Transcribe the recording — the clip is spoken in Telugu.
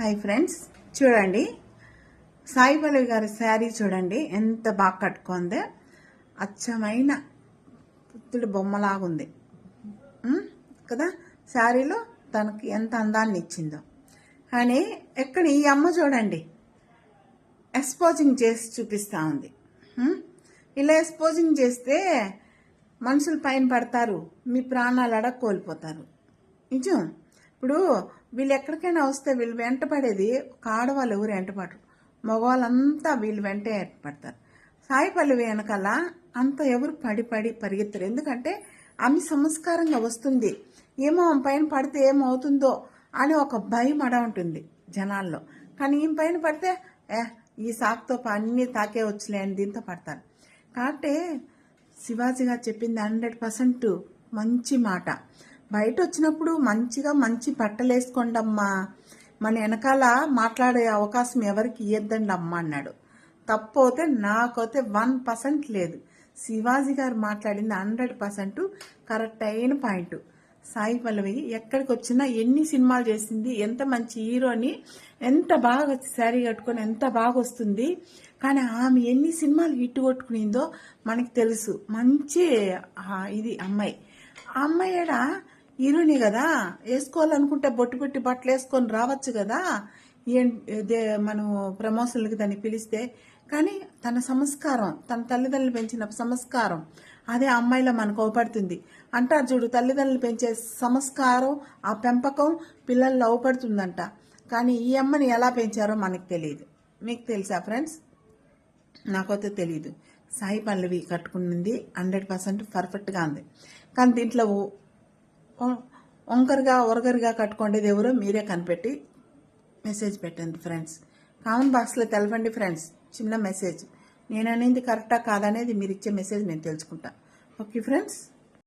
హాయ్ ఫ్రెండ్స్ చూడండి. సాయి పల్లవి గారి శారీ చూడండి. ఎంత బాగా కట్టుకుంది. అచ్చమైన పుత్తుడి బొమ్మలాగుంది కదా? శారీలో తనకి ఎంత అందాన్ని ఇచ్చిందో. కానీ ఎక్కడ ఈ అమ్మ చూడండి. ఎక్స్పోజింగ్ చేసి చూపిస్తూ ఉంది. ఇలా ఎక్స్పోజింగ్ చేస్తే మనుషులు పైన పడతారు. మీ ప్రాణాలు అడ కోల్పోతారు నిజం? ఇప్పుడు వీళ్ళు ఎక్కడికైనా వస్తే వీళ్ళు వెంట పడేది ఒక ఆడవాళ్ళు ఎవరు వెంట పడరు. మగవాళ్ళంతా వీళ్ళు వెంటే పడతారు. సాయి పల్లవి వెనకాల అంత ఎవరు పడి పడి పరిగెత్తరు. ఎందుకంటే ఆమె సంస్కారంగా వస్తుంది. ఏమో ఆమె పైన పడితే ఏమవుతుందో అని ఒక భయం అడ ఉంటుంది జనాల్లో. కానీ ఈమె పైన పడితే ఏ ఈ సాకుతో అన్నీ తాకే వచ్చులే అని దీంతో పడతారు. కాబట్టి శివాజీ గారు చెప్పింది హండ్రెడ్ పర్సెంట్ మంచి మాట. బయట వచ్చినప్పుడు మంచిగా మంచి బట్టలు వేసుకోండమ్మా మన వెనకాల మాట్లాడే అవకాశం ఎవరికి ఇవ్వద్దండి అమ్మా అన్నాడు. తప్పు అయితే నాకైతే వన్ పర్సెంట్ లేదు. శివాజీ గారు మాట్లాడింది హండ్రెడ్ పర్సెంట్ కరెక్ట్ అయిన పాయింట్. సాయి పల్లవి ఎక్కడికి వచ్చినా ఎన్ని సినిమాలు చేసింది ఎంత మంచి హీరోని ఎంత బాగా శారీ కట్టుకొని ఎంత బాగా వస్తుంది కానీ ఆమె ఎన్ని సినిమాలు హిట్ కొట్టుకునిందో మనకి తెలుసు. మంచి ఇది అమ్మాయి. ఆ అమ్మాయి ఈరుని కదా? వేసుకోవాలనుకుంటే బొట్టు పెట్టి బట్టలు వేసుకొని రావచ్చు కదా? మనం ప్రమోషన్లకి దాన్ని పిలిస్తే. కానీ తన సంస్కారం తన తల్లిదండ్రులు పెంచిన సంస్కారం అదే అమ్మాయిలో మనకు అవపడుతుంది. అంటారు చూడు తల్లిదండ్రులు పెంచే సంస్కారం ఆ పెంపకం పిల్లల్లో అవపడుతుందంట. కానీ ఈ అమ్మని ఎలా పెంచారో మనకు తెలియదు. మీకు తెలుసా ఫ్రెండ్స్? నాకైతే తెలియదు సాయి పల్లవి కట్టుకున్నది హండ్రెడ్ పర్సెంట్ పర్ఫెక్ట్గా ఉంది. కానీ దీంట్లో వంకరగా ఒరగరిగా కట్టుకోండేది ఎవరో మీరే కనిపెట్టి మెసేజ్ పెట్టండి ఫ్రెండ్స్. కామన్ బాక్స్లో తెలపండి ఫ్రెండ్స్ చిన్న మెసేజ్. నేను అనేది కరెక్టా కాదనేది మీరు ఇచ్చే మెసేజ్ నేను తెలుసుకుంటా. Okay friends?